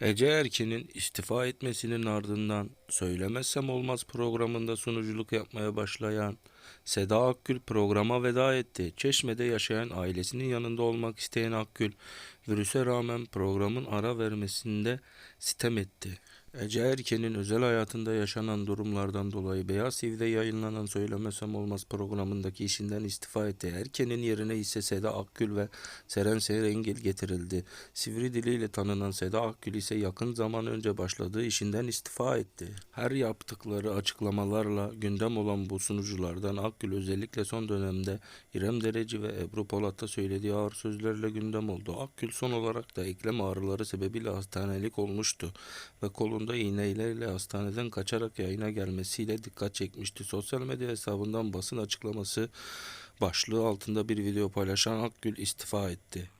Ece Erkin'in istifa etmesinin ardından Söylemezsem Olmaz programında sunuculuk yapmaya başlayan Seda Akgül programa veda etti. Çeşme'de yaşayan ailesinin yanında olmak isteyen Akgül, virüse rağmen programın ara vermesinde sitem etti. Ece Erken'in özel hayatında yaşanan durumlardan dolayı Beyaz TV'de yayınlanan Söylemesem Olmaz programındaki işinden istifa etti. Erken'in yerine ise Seda Akgül ve Seren Serengil getirildi. Sivri diliyle tanınan Seda Akgül ise yakın zaman önce başladığı işinden istifa etti. Her yaptıkları açıklamalarla gündem olan bu sunuculardan Akgül özellikle son dönemde İrem Dereci ve Ebru Polat'a söylediği ağır sözlerle gündem oldu. Akgül son olarak da eklem ağrıları sebebiyle hastanelik olmuştu ve kolunda iğnelerle hastaneden kaçarak yayına gelmesiyle dikkat çekmişti. Sosyal medya hesabından basın açıklaması başlığı altında bir video paylaşan Akgül istifa etti.